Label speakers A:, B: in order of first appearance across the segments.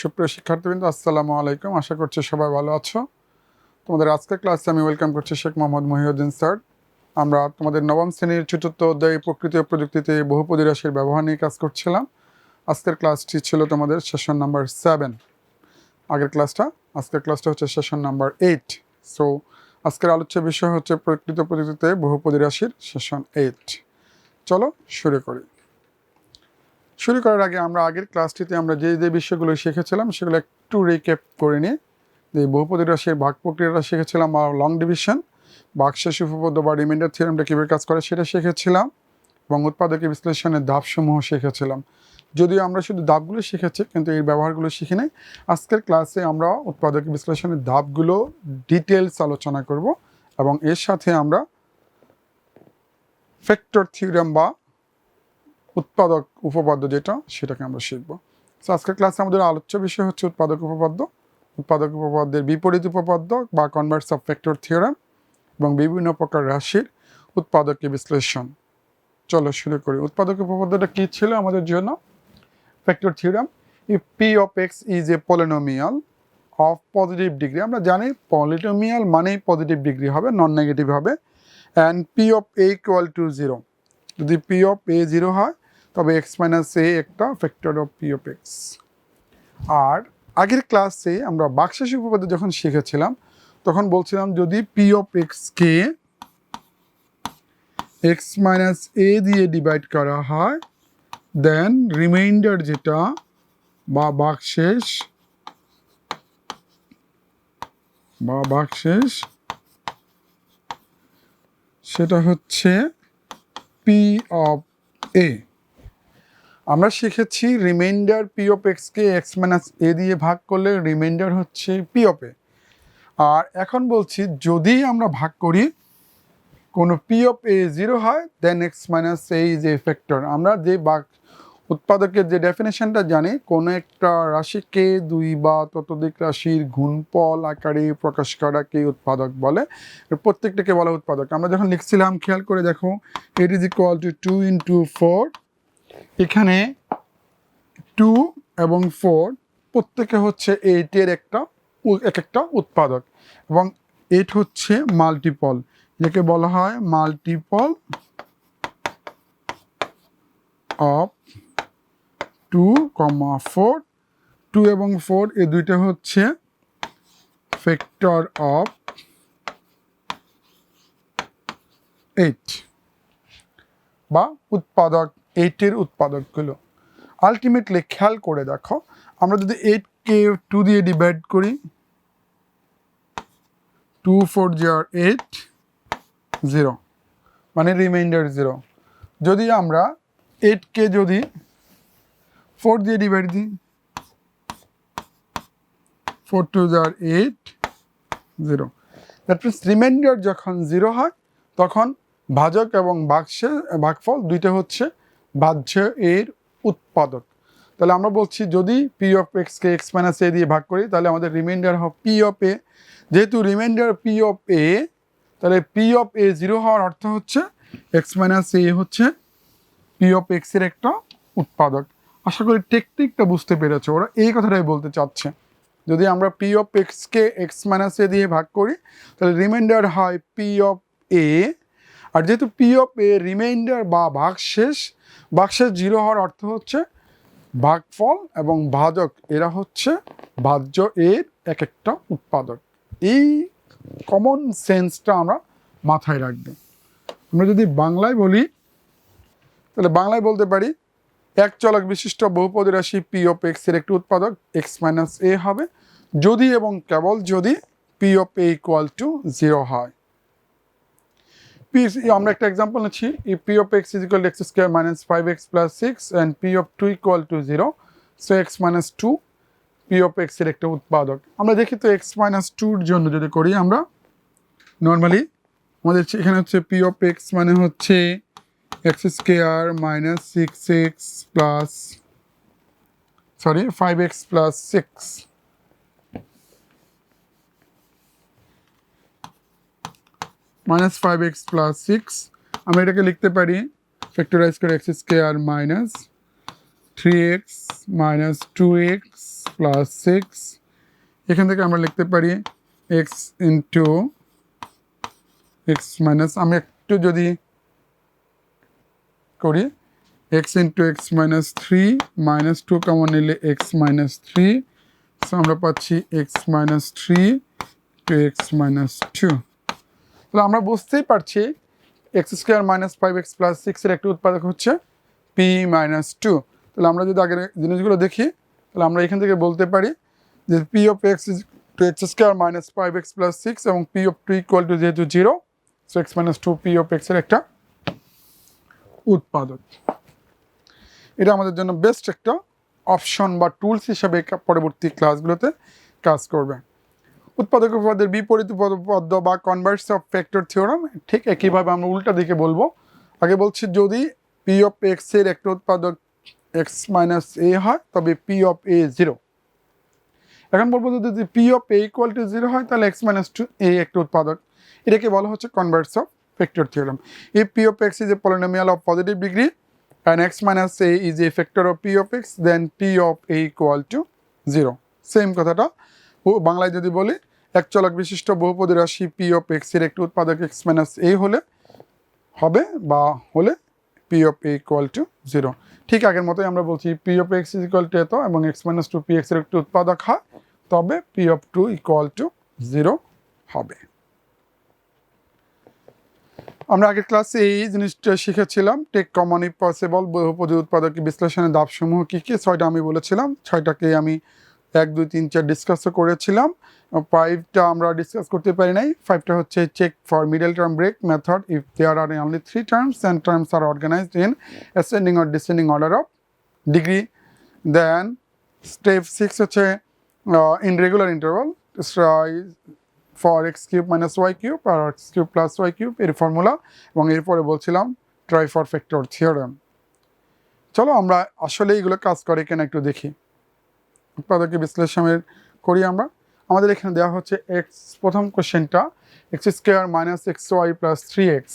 A: সুপ্রিয় শিক্ষার্থীবৃন্দ, আসসালামু আলাইকুম। আশা করছি সবাই ভালো আছো। তোমাদের আজকের ক্লাসে আমি ওয়েলকাম করছি শেখ মোহাম্মদ মহিউদ্দিন স্যার। আমরা তোমাদের নবম শ্রেণির চতুর্থ অধ্যায় প্রকৃতি ও প্রযুক্তিতে বহুপদী রাশির ব্যবহার নিয়ে কাজ করছিলাম। আজকের ক্লাসটি ছিল তোমাদের সেশন নাম্বার সেভেন আগের ক্লাসটা, আজকের ক্লাসটা হচ্ছে সেশন নাম্বার এইট সো আজকের আলোচ্য বিষয় হচ্ছে প্রকৃত প্রযুক্তিতে বহুপদী রাশির সেশন এইট চলো শুরু করি। শুরু করার আগে আমরা আগের ক্লাসটিতে আমরা যে যে বিষয়গুলো শিখেছিলাম, সেগুলো একটু রিক্যাপ করে নিই। যে বহুপদী রাশির ভাগ প্রক্রিয়াটা শিখেছিলাম, বা লং ডিভিশন বাক্সেষ উপপাদ্য বা রিমাইন্ডার থিওরামটা কীভাবে কাজ করে সেটা শিখেছিলাম, এবং উৎপাদকের বিশ্লেষণের ধাপসমূহ শিখেছিলাম। যদিও আমরা শুধু ধাপগুলো শিখেছি, কিন্তু এই ব্যবহারগুলো শিখি নাই। আজকের ক্লাসে আমরা উৎপাদক বিশ্লেষণের ধাপগুলো ডিটেলস আলোচনা করব, এবং এর সাথে আমরা ফ্যাক্টর থিওরাম বা উৎপাদক উপপাদ্য যেটা, সেটাকে আমরা শিখব। তো আজকের ক্লাসে আমাদের আলোচ্য বিষয় হচ্ছে উৎপাদক উপপাদ্য। উৎপাদক উপপাদ্যের বিপরীত উপপাদ্য বা কনভার্স অফ ফ্যাক্টর থিওরাম এবং বিভিন্ন প্রকার রাশির উৎপাদকীয় বিশ্লেষণ। চলো শুরু করি। উৎপাদক উপপাদ্যটা কী ছিল আমাদের জন্য? Factor theorem if P of X is a polynomial of positive degree আমরা জানি পলিনোমিয়াল মানেই পজিটিভ ডিগ্রি হবে নন নেগেটিভ হবে and P of a equal to zero যদি পি অফ এ জিরো হয় তবে এক্স মাইনাস এ একটা factor of P of X আর আগের ক্লাসে আমরা বাক্সাসী উপপাদ্য যখন শিখেছিলাম, তখন বলছিলাম যদি পি অফ এক্সকে এক্স মাইনাস এ দিয়ে ডিভাইড করা হয় দেন রিমাইন্ডার যেটা বা বাকশেষ বা বাকশেষ, সেটা হচ্ছে পি অফ এ আমরা শিখেছি রিমাইন্ডার পি অফ এক্সকে এক্স মাইনাস এ দিয়ে ভাগ করলে রিমাইন্ডার হচ্ছে পি অফ এ আর এখন বলছি, যদি আমরা ভাগ করি, কোনো পি অফ এ জিরো হয় then X minus a is a factor আমরা যে বাক উৎপাদকের যে ডেফিনেশনটা জানি, কোনো একটা রাশিকে দুই বা ততোধিক রাশির গুণফল আকারে প্রকাশ করাকে উৎপাদক বলে। প্রত্যেকটাকে বলা উৎপাদক। আমরা যখন লিখছিলাম, খেয়াল করে দেখো it is equal to two into four এখানে টু এবং ফোর প্রত্যেকে হচ্ছে এইটের একটা এক একটা উৎপাদক এবং এইট হচ্ছে মাল্টিপল যাকে বলা হয় multiple of two comma four two এবং ফোর এ দুইটা হচ্ছে ফ্যাক্টর অফ এইট বা উৎপাদক। এইটের উৎপাদকগুলো। আলটিমেটলি খেয়াল করে দেখো, আমরা যদি এইটকে টু দিয়ে ডিভাইড করি two four zero eight zero মানে রিমাইন্ডার জিরো যদি আমরা এইটকে যদি ফোর দিয়ে ডিভাইড দিই ফোর টু যার eight zero that means remainder যখন জিরো হয়, তখন ভাজক এবং বাক্সে ভাগফল দুইটা হচ্ছে বাহ্য এর উৎপাদক। তাহলে আমরা বলছি যদি পি অফ এক্সকে এক্স মাইনাস এ দিয়ে ভাগ করি, তাহলে আমাদের রিমাইন্ডার হবে পি অফ এ যেহেতু রিমাইন্ডার পি অফ এ তাহলে পি অফ এ জিরো হওয়ার অর্থ হচ্ছে এক্স মাইনাস এ হচ্ছে পি অফ এক্সের একটা উৎপাদক। আশা করি টেকনিকটা বুঝতে পেরেছ, ওরা এই কথাটাই বলতে চাচ্ছে। যদি আমরা পি অফ এক্সকে এক্স মাইনাস এ দিয়ে ভাগ করি, তাহলে রিমাইন্ডার হয় পি অফ এ আর যেহেতু পি অফ এ রিমাইন্ডার বা ভাগশেষ ভাগশেষ জিরো হওয়ার অর্থ হচ্ছে ভাগফল এবং ভাজক, এরা হচ্ছে ভাজ্য এর এক একটা উৎপাদক। এই কমন সেন্সটা আমরা মাথায় রাখব। আমরা যদি বাংলায় বলি, তাহলে বাংলায় বলতে পারি, এক চলক বিশিষ্ট বহুপদী রাশি পি অফ এক্সের একটি উৎপাদক এক্স মাইনাস এ হবে। যদি এবং কেবল যদি P of a equal to zero হয়। P is, আমরা একটা এক্সাম্পল নিচ্ছি এই P of x is equal to x square minus 5x plus 6 and P of 2 equal to 0 so x minus 2 P of x এর একটা উৎপাদক আমরা দেখি তো x minus 2 এর জন্য যদি করি আমরা নর্মালি আমাদের এখানে হচ্ছে P of x মানে হচ্ছে x square minus 6x plus sorry 5x plus 6 minus five x plus six আমরা এটাকে লিখতে পারি ফ্যাক্টরাইজ করে x square minus three x minus two x plus six এখান থেকে আমরা লিখতে পারি এক্স ইন্টু এক্স মাইনাস আমি একটু যদি করি x into x minus three minus two common নিলে এক্স মাইনাস থ্রি সো আমরা পাচ্ছি x minus three two x minus two তাহলে আমরা বুঝতেই পারছি x square minus five x plus সিক্সের একটি উৎপাদক হচ্ছে পি মাইনাস টু তাহলে আমরা যদি আগের জিনিসগুলো দেখি, তাহলে আমরা এখান থেকে বলতে পারি যে p of x two x square minus five x plus six এবং p of two equal to যেহেতু zero so x minus two p of এক্সের একটা উৎপাদক। এটা আমাদের জন্য বেস্ট একটা অপশন বা টুলস হিসাবে পরবর্তী ক্লাসগুলোতে কাজ করবে। উৎপাদক উপপাদ্যের বিপরীত উপপাদ্য বা কনভার্স অফ ফ্যাক্টর থিওরাম ঠিক একইভাবে আমরা উল্টা দিকে বলব। আগে বলছি যদি পি অফ এক্সের একটা উৎপাদক এক্স মাইনাস এ হয়, তবে পি অফ এ জিরো এখন বলব যদি p of a equal to zero হয়, তাহলে এক্স মাইনাস টু এ একটা উৎপাদক। এটাকে বলা হচ্ছে converse of factor theorem if p of x is a polynomial of positive degree, and x minus a is a factor of p of x, then p of a equal to 0 same কথাটা। বাংলায় যদি বলি এক চলক বিশিষ্ট বহুপদী রাশি P x এর একটি উৎপাদক x minus এ হলে হবে বা হলে p of a equal to 0 ঠিক আগের মতোই আমরা বলছি p of x is equal to এত এবং x minus 2 px এর একটি উৎপাদক হয় তবে পি of 2 equal to 0 হবে। আমরা আগের ক্লাসে এই জিনিসটা শিখেছিলাম টেক কমন ইফ পসিবল বহুপদী উৎপাদক বিশ্লেষণের ধাপসমূহ কী কী, ছয়টা আমি বলেছিলাম, ছয়টাকে আমি এক, দুই, তিন, চার ডিসকাসও করেছিলাম। ফাইভটা আমরা ডিসকাস করতে পারি নাই। ফাইভটা হচ্ছে check for middle term break method if there are only three terms and terms are organised in ascending or descending order of degree then step six হচ্ছে in regular interval for x cube minus y cube R x cube plus y cube এর formula এবং এরপরে বলছিলাম try for factor theorem চলো আমরা আসলে এইগুলো কাজ করে কেন একটু দেখি। উৎপাদকে বিশ্লেষণের করি আমরা। আমাদের এখানে দেওয়া হচ্ছে এক্স প্রথম কোশ্চেনটা x square minus x y plus three x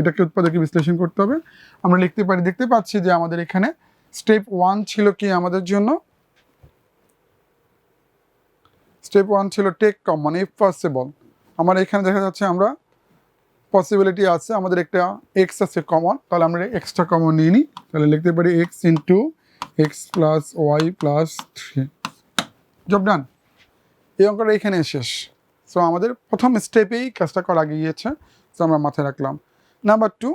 A: এটাকে উৎপাদকে বিশ্লেষণ করতে হবে। আমরা লিখতে পারি, দেখতে পাচ্ছি যে আমাদের এখানে স্টেপ ওয়ান ছিল কি আমাদের জন্য? স্টেপ ওয়ান ছিল টেক কমন ইফ পসিবল আমার এখানে দেখা যাচ্ছে আমরা পসিবিলিটি আছে, আমাদের একটা এক্স আছে কমন তাহলে আমরা এক্সটা কমন নিয়ে নিই। তাহলে লিখতে পারি x into x plus y plus three job done এই অঙ্কটা এখানে শেষ। সো আমাদের প্রথম স্টেপেই কাজটা করা গিয়েছে। সো আমরা মাথায় রাখলাম। নাম্বার টু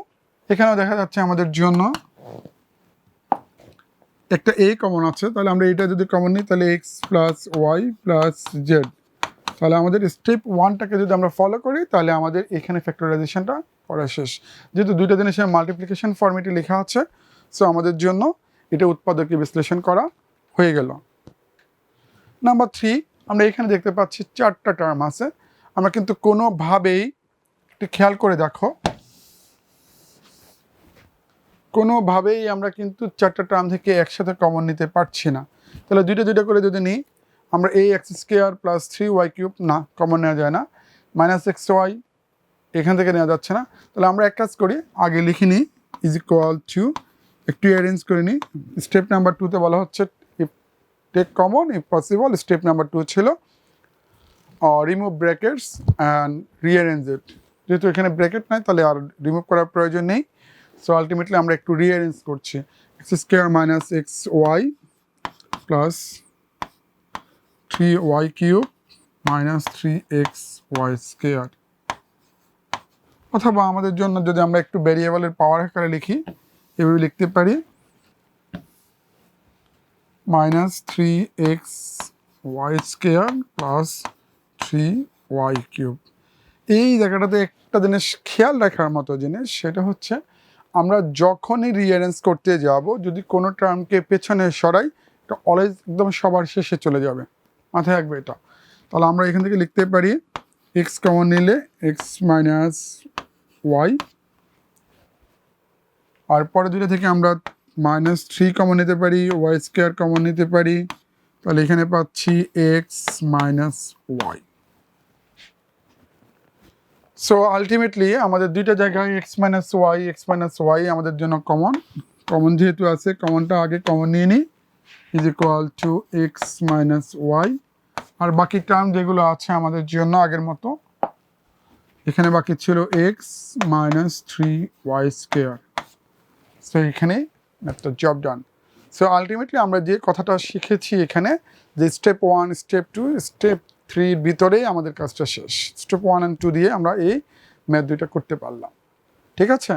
A: এখানেও দেখা যাচ্ছে আমাদের জন্য একটা এ কমন আছে। তাহলে আমরা এটা যদি কমন নিই, তাহলে x plus y plus z তাহলে আমাদের স্টেপ ওয়ানটাকে যদি আমরা ফলো করি, তাহলে আমাদের এখানে ফ্যাক্টরাইজেশনটা করা শেষ। যেহেতু দুইটা জিনিসের মাল্টিপ্লিকেশন ফর্মেটে লেখা আছে সো আমাদের জন্য এটা উৎপাদকে বিশ্লেষণ করা হয়ে গেল। নাম্বার থ্রি আমরা এখানে দেখতে পাচ্ছি চারটা টার্ম আছে। আমরা কিন্তু কোনোভাবেই একটু খেয়াল করে দেখো। কোনোভাবেই আমরা কিন্তু চারটা টার্ম থেকে একসাথে কমন নিতে পারছি না। তাহলে দুইটা দুইটা করে যদি নিই, আমরা এই x square plus three y cube না কমন নেওয়া যায় না। মাইনাস এক্স ওয়াই এখান থেকে নেওয়া যাচ্ছে না। তাহলে আমরা এক কাজ করি, আগে লিখে নিই ইজ ইকুয়াল টু একটু অ্যারেঞ্জ করে নিই। স্টেপ নাম্বার টুতে বলা হচ্ছে if take common if possible step number two ছিল remove brackets and rearrange it যেহেতু এখানে ব্র্যাকেট নাই, তাহলে আর রিমুভ করার প্রয়োজন নেই। সো আলটিমেটলি আমরা একটু রিঅ্যারেঞ্জ করছি। X square minus x y plus three y cube minus three x y square অথবা আমাদের জন্য যদি আমরা একটু ভ্যারিয়েবলের পাওয়ার আকারে লিখি এভাবে লিখতে পারি। Minus three x y square plus three y cube. এই জায়গাটাতে একটা জিনিস খেয়াল রাখার মতো জিনিস, সেটা হচ্ছে আমরা যখনই রিঅ্যারেঞ্জ করতে যাব, যদি কোনো টার্মকে পেছনে সরাই এটা অলওয়েজ একদম সবার শেষে চলে যাবে। মাথায় রাখবে এটা। তাহলে আমরা এখান থেকে লিখতে পারি এক্স কমন নিলে এক্স মাইনাস ওয়াই আর পরে দুটো থেকে আমরা মাইনাস থ্রি কমন নিতে পারি ওয়াই স্কোয়ার কমন নিতে পারি। তাহলে এখানে পাচ্ছি x minus y so ultimately আমাদের দুইটা জায়গায় x minus y x minus y আমাদের জন্য কমন কমন যেহেতু আছে কমনটা আগে কমন নিয়ে নিই। Is equal to x minus y আর বাকি টার্ম যেগুলো আছে আমাদের জন্য আগের মতো। এখানে বাকি ছিল x minus three y square so এখানে একটা জব ডান সো আলটিমেটলি আমরা যে কথাটা শিখেছি এখানে যে step one step two step থ্রির ভিতরেই আমাদের কাজটা শেষ। স্টেপ ওয়ান অ্যান্ড টু দিয়ে আমরা এই ম্যাথ দুইটা করতে পারলাম। ঠিক আছে?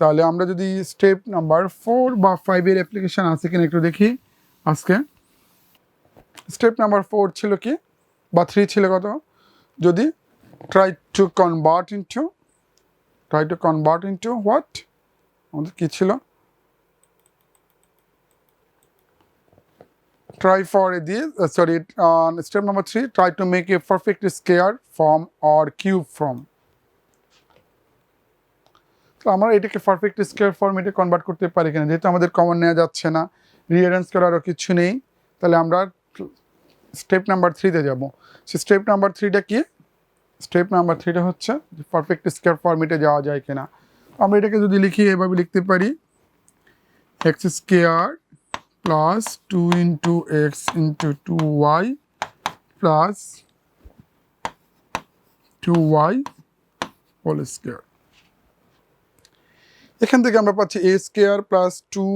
A: তাহলে আমরা যদি স্টেপ নাম্বার ফোর বা ফাইভের অ্যাপ্লিকেশান আছে কিনা একটু দেখি আজকে। স্টেপ নাম্বার ফোর ছিল কি? বা থ্রি ছিল কত? যদি try to convert into try to convert into what আমাদের কী ছিল? Try for this uh, sorry uh, step number three try to make a perfect square form তো আমরা এটাকে পারফেক্ট স্কোয়ার ফর্মেটে কনভার্ট করতে পারি কিনা যেহেতু আমাদের কমন নেওয়া যাচ্ছে না রিয়ারেঞ্জ করারও কিছু নেই তাহলে আমরা স্টেপ নাম্বার থ্রিতে যাব। সে স্টেপ নাম্বার থ্রিটা কি? স্টেপ নাম্বার থ্রিটা হচ্ছে পারফেক্ট স্কোয়ার ফর্মেটে যাওয়া যায় কিনা। আমরা এটাকে যদি লিখি, এভাবে লিখতে পারি x square plus 2 into x into 2y plus 2y whole square. এখান থেকে আমরা পাচ্ছি a square plus two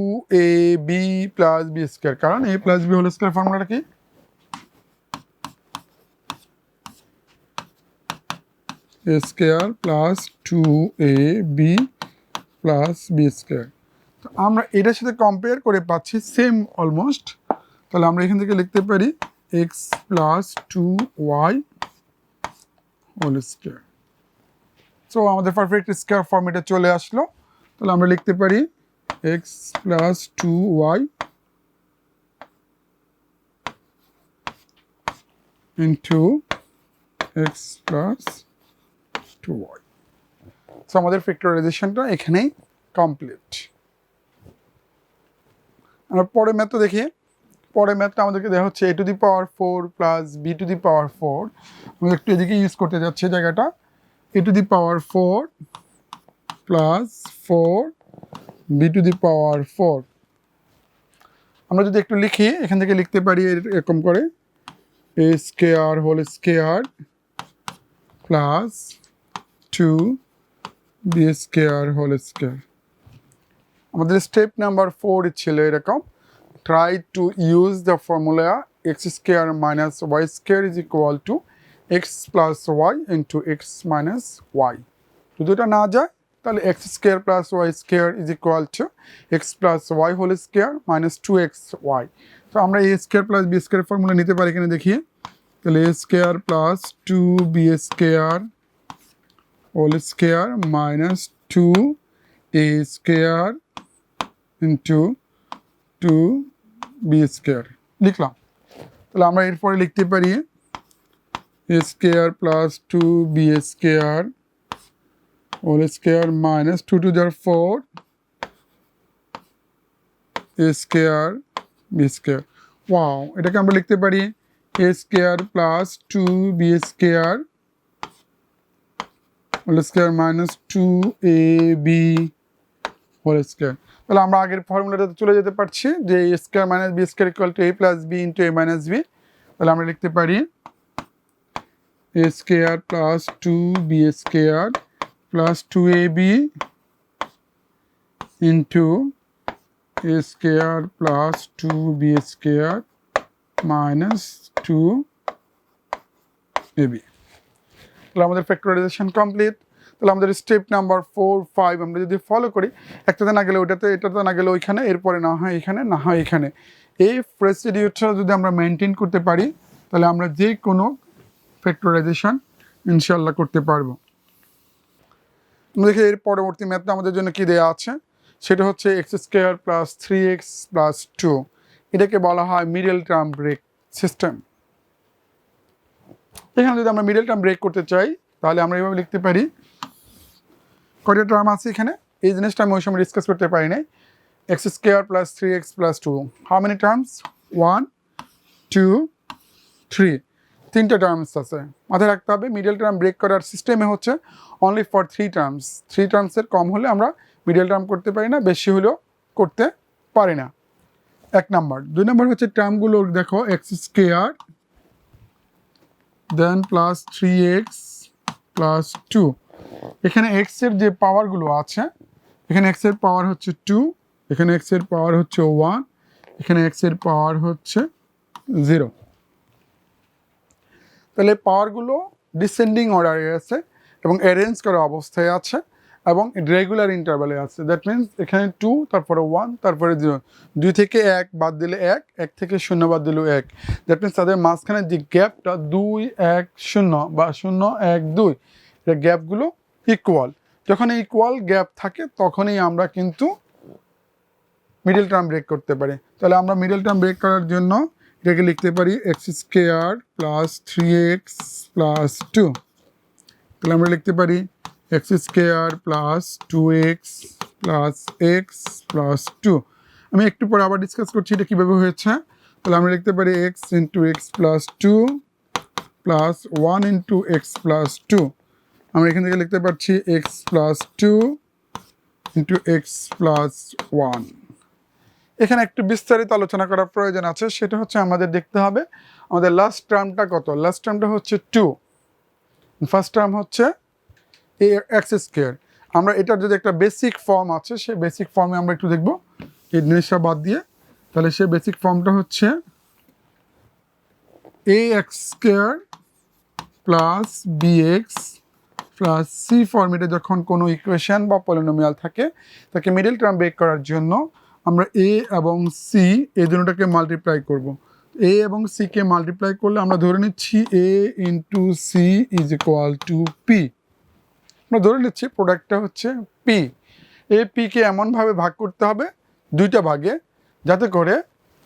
A: a b plus b square কারণ a plus b whole square ফর্মুলাটা কি? Square plus two a b plus b square. তো আমরা এটার সাথে কম্পেয়ার করে পাচ্ছি সেম অলমোস্ট তাহলে আমরা এখান থেকে লিখতে পারি x plus two y whole square so আমাদের পারফেক্ট স্কোয়ার ফর্মেটে চলে আসলো। তাহলে আমরা লিখতে পারি x plus two y into x plus two y so আমাদের ফ্যাক্টরাইজেশনটা এখানেই কমপ্লিট আমরা পরের ম্যাথটা দেখি। পরের ম্যাথটা আমাদেরকে দেওয়া হচ্ছে a to the power four plus b to the power four আমরা একটু এদিকে ইউজ করতে যাচ্ছি জায়গাটা। A to the power four plus four b to the power four আমরা যদি একটু লিখি, এখান থেকে লিখতে পারি এরকম করে। A square whole square plus two b square whole square আমাদের স্টেপ নাম্বার ফোর ছিল এরকম। Try to use the formula x square minus y square is equal to x plus y into x minus y যদি এটা না যায়, তাহলে x square plus y square is equal to x plus y whole square minus two x y তো আমরা a square plus b square formula নিতে পারি এখানে দেখি। তাহলে a square plus two b square whole square minus two a square into two b square লিখলাম তাহলে আমরা এরপরে লিখতে পারি a square plus two b square whole square minus two two যার four a square b square wow এটাকে আমরা লিখতে পারি a square plus two b square whole square minus two a b whole square তাহলে আমরা আগের ফর্মুলাটাতে চলে যেতে পারছি যে a square minus b square equal to a plus b into a minus b তাহলে আমরা লিখতে পারি a square plus two b square plus two a b into a square plus two b square minus two a b তাহলে আমাদের factorisation complete তাহলে আমাদের step number four five আমরা যদি ফলো করি, একটাতে না গেলে ওইটাতে, এটাতে না গেলে ওইখানে, এরপরে না হয় এখানে, না হয় এখানে। এই প্রসিডিউরটা যদি আমরা মেনটেন করতে পারি, তাহলে আমরা যে কোনো ফ্যাক্টরাইজেশন ইনশাল্লাহ করতে পারব। দেখি এর পরবর্তী ম্যাথটা আমাদের জন্য কি দেওয়া আছে? সেটা হচ্ছে x square plus three x plus two এটাকে বলা হয় মিডল টার্ম ব্রেক সিস্টেম এখানে যদি আমরা মিডল টার্ম ব্রেক করতে চাই, তাহলে আমরা এভাবে লিখতে পারি। কয়টা টার্ম আছে এখানে? এই জিনিসটা আমি ওই সময় ডিসকাস করতে পারি নাই। X square plus three x plus two how many terms one two three তিনটে টার্মস আছে। মাথায় রাখতে হবে মিডল টার্ম ব্রেক করার সিস্টেমে হচ্ছে অনলি ফর থ্রি টার্মস থ্রি টার্মসের কম হলে আমরা মিডল টার্ম করতে পারি না, বেশি হলেও করতে পারি না। এক নাম্বার দুই নাম্বার হচ্ছে টার্মগুলো দেখো x square then plus three x plus two এখানে এক্সের যে পাওয়ারগুলো আছে, এখানে এক্সের পাওয়ার হচ্ছে টু এখানে এক্সের পাওয়ার হচ্ছে ওয়ান এখানে এক্সের পাওয়ার হচ্ছে জিরো তাহলে পাওয়ারগুলো ডিসেন্ডিং অর্ডারে আছে এবং অ্যারেঞ্জ করা অবস্থায় আছে। এবং রেগুলার ইন্টারভ্যালে আছে। দ্যাট মিনস এখানে টু তারপরে ওয়ান তারপরে জিরো দুই থেকে এক বাদ দিলে এক এক থেকে শূন্য বাদ দিলেও এক। দ্যাট মিনস তাদের মাঝখানে যে গ্যাপটা দুই, এক, শূন্য বা শূন্য, এক, দুই গ্যাপগুলো ইকুয়াল যখন ইকুয়াল গ্যাপ থাকে, তখনই আমরা কিন্তু মিডল টার্ম ব্রেক করতে পারি। তাহলে আমরা মিডল টার্ম ব্রেক করার জন্য এটাকে লিখতে পারি x square plus three x plus two তাহলে আমরা লিখতে পারি x square plus two x plus x plus two আমি একটু পরে আবার ডিসকাস করছি এটা কীভাবে হয়েছে। তাহলে আমরা লিখতে পারি x into x plus two plus one into x plus two আমরা এখান থেকে লিখতে পারছি x plus two into x plus one এখানে একটু বিস্তারিত আলোচনা করার প্রয়োজন আছে, সেটা হচ্ছে আমাদের দেখতে হবে। আমাদের লাস্ট টার্মটা কত? লাস্ট টার্মটা হচ্ছে টু ফার্স্ট টার্ম হচ্ছে এ এক্স স্কোয়ার আমরা এটার যদি একটা বেসিক ফর্ম আছে, সেই বেসিক ফর্মে আমরা একটু দেখব। এই জিনিসটা বাদ দিয়ে। তাহলে সে বেসিক ফর্মটা হচ্ছে a x square plus b x plus c ফর্মেটে যখন কোনো ইকুয়েশন বা পলিনোমিয়াল থাকে, তাকে মিডল টার্ম ব্রেক করার জন্য আমরা এ এবং সি এই দুটোটাকে মাল্টিপ্লাই করব। এ এবং সিকে মাল্টিপ্লাই করলে আমরা ধরে নিচ্ছি a into c is equal to p আমরা ধরে নিচ্ছি প্রোডাক্টটা হচ্ছে পি এ পিকে এমনভাবে ভাগ করতে হবে দুইটা ভাগে, যাতে করে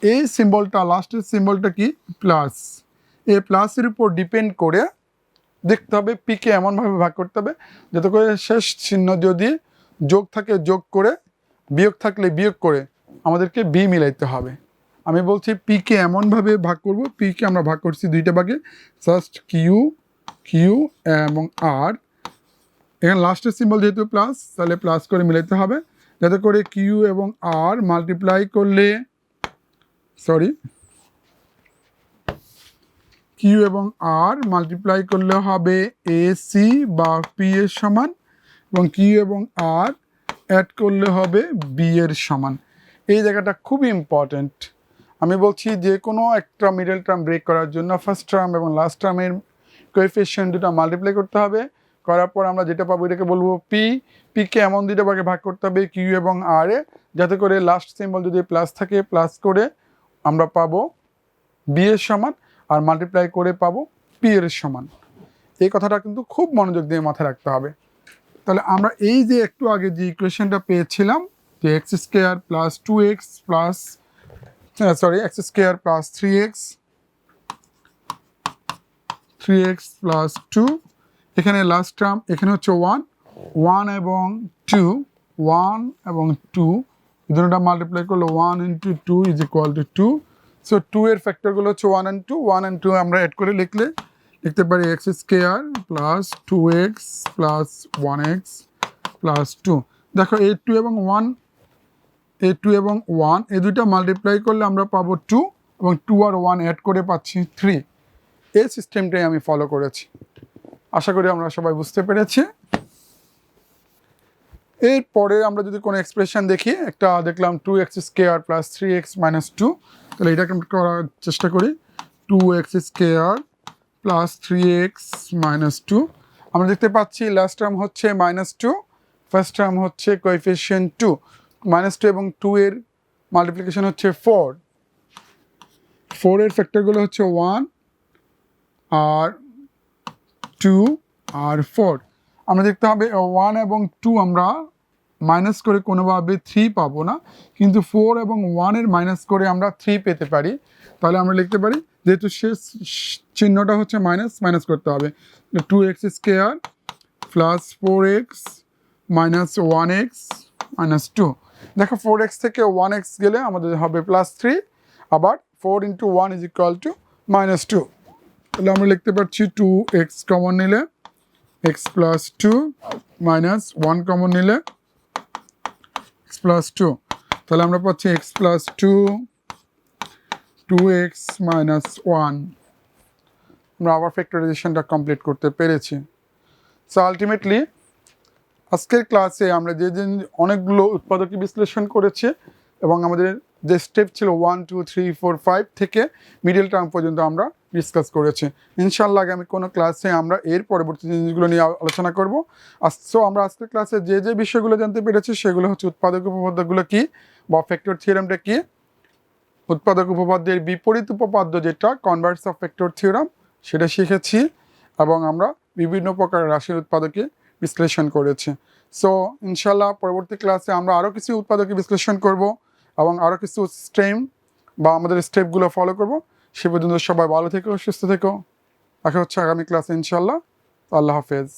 A: এই সিম্বলটা লাস্টের সিম্বলটা কি? প্লাস এ প্লাসের উপর ডিপেন্ড করে দেখতে হবে পিকে এমনভাবে ভাগ করতে হবে, যাতে করে শেষ চিহ্ন যদি যোগ থাকে, যোগ করে, বিয়োগ থাকলে বিয়োগ করে আমাদেরকে বি মিলাইতে হবে। আমি বলছি পিকে এমনভাবে ভাগ করব পিকে আমরা ভাগ করছি দুইটা ভাগে ফার্স্ট কিউ কিউ এবং আর এখানে লাস্টের সিম্বল যেহেতু প্লাস তাহলে প্লাস করে মিলাইতে হবে। যাতে করে কিউ এবং আর মাল্টিপ্লাই করলে সরি কিউ এবং আর মাল্টিপ্লাই করলে হবে এ সি বা পি এর সমান এবং কিউ এবং আর অ্যাড করলে হবে বি এর সমান। এই জায়গাটা খুব ইম্পর্ট্যান্ট আমি বলছি যে কোনো একটা মিডল টার্ম ব্রেক করার জন্য ফার্স্ট টার্ম এবং লাস্ট টার্মের কোএফিসিয়েন্ট দুটো মাল্টিপ্লাই করতে হবে। করার পর আমরা যেটা পাবো এটাকে বলব পি পিকে এমন দুটো ভাগে ভাগ করতে হবে কিউ এবং আর এ, যাতে করে লাস্ট সিম্বল যদি প্লাস থাকে প্লাস করে আমরা পাবো বি এর সমান আর মাল্টিপ্লাই করে পাবো পি এর সমান। এই কথাটা কিন্তু খুব মনোযোগ দিয়ে মাথায় রাখতে হবে। তাহলে আমরা এই যে একটু আগে যে ইকুয়েশনটা পেয়েছিলাম, যে x square plus two x plus sorry x square plus three x three x plus two এখানে লাস্ট টার্ম এখানে হচ্ছে ওয়ান ওয়ান এবং টু ওয়ান এবং টু দুটোটা মাল্টিপ্লাই করলে one into two is equal to two two so two ফ্যাক্টরগুলো হচ্ছে one and two one and two আমরা add করে লিখলে, লিখতে পারি x square plus two x plus one x plus two দেখো এই টু এবং ওয়ান এ টু এবং ওয়ান এই দুইটা মাল্টিপ্লাই করলে আমরা পাবো টু এবং টু আর ওয়ান অ্যাড করে পাচ্ছি থ্রি এই সিস্টেমটাই আমি ফলো করেছি। আশা করি আমরা সবাই বুঝতে পেরেছি। এরপরে আমরা যদি কোনো এক্সপ্রেশন দেখি, একটা দেখলাম two x square plus three x minus two তাহলে এটাকে করার চেষ্টা করি। Two x square plus three x minus two আমরা দেখতে পাচ্ছি লাস্ট টার্ম হচ্ছে মাইনাস টু ফার্স্ট টার্ম হচ্ছে কোএফিসিয়েন্ট টু মাইনাস টু এবং টু এর মাল্টিপ্লিকেশন হচ্ছে ফোর ফোরের ফ্যাক্টরগুলো হচ্ছে ওয়ান আর টু আর ফোর আমরা দেখতে হবে ওয়ান এবং টু আমরা মাইনাস করে কোনোভাবে থ্রি পাবো না। কিন্তু ফোর এবং ওয়ানের মাইনাস করে আমরা থ্রি পেতে পারি। তাহলে আমরা লিখতে পারি, যেহেতু শেষ চিহ্নটা হচ্ছে মাইনাস মাইনাস করতে হবে। Two x square plus four x minus one x minus two দেখো ফোর এক্স থেকে ওয়ান এক্স গেলে আমাদের হবে প্লাস থ্রি আবার four into one is equal to minus two তাহলে আমরা লিখতে পারছি টু এক্স কমন নিলে x plus two minus one common নিলে এক্স প্লাস টু তাহলে আমরা পাচ্ছি x plus two two x minus one আমরা আবার ফ্যাক্টরাইজেশনটা কমপ্লিট করতে পেরেছি। সো আলটিমেটলি আজকের ক্লাসে আমরা যে যে অনেকগুলো উৎপাদকী বিশ্লেষণ করেছি এবং আমাদের যে স্টেপ ছিল one two three four five থেকে মিডিল টার্ম পর্যন্ত আমরা ডিসকাস করেছি। ইনশাল্লাহ আগামী কোনো ক্লাসে আমরা এর পরবর্তী জিনিসগুলো নিয়ে আলোচনা করব। সো আমরা আজকের ক্লাসে যে যে বিষয়গুলো জানতে পেরেছি সেগুলো হচ্ছে উৎপাদক উপপাদ্যগুলো কী বা ফ্যাক্টর থিওরামটা কী? উৎপাদক উপপাদ্যের বিপরীত উপপাদ্য যেটা কনভার্স অফ ফ্যাক্টর থিওরাম সেটা শিখেছি এবং আমরা বিভিন্ন প্রকার রাশির উৎপাদকে বিশ্লেষণ করেছি। সো ইনশাল্লাহ পরবর্তী ক্লাসে আমরা আরও কিছু উৎপাদকে বিশ্লেষণ করব এবং আরও কিছু স্টেম বা আমাদের স্টেপগুলো ফলো করব। সে পর্যন্ত সবাই ভালো থেকো সুস্থ থেকো। দেখা হচ্ছে আগামী ক্লাসে ইনশাল্লাহ আল্লাহ হাফেজ।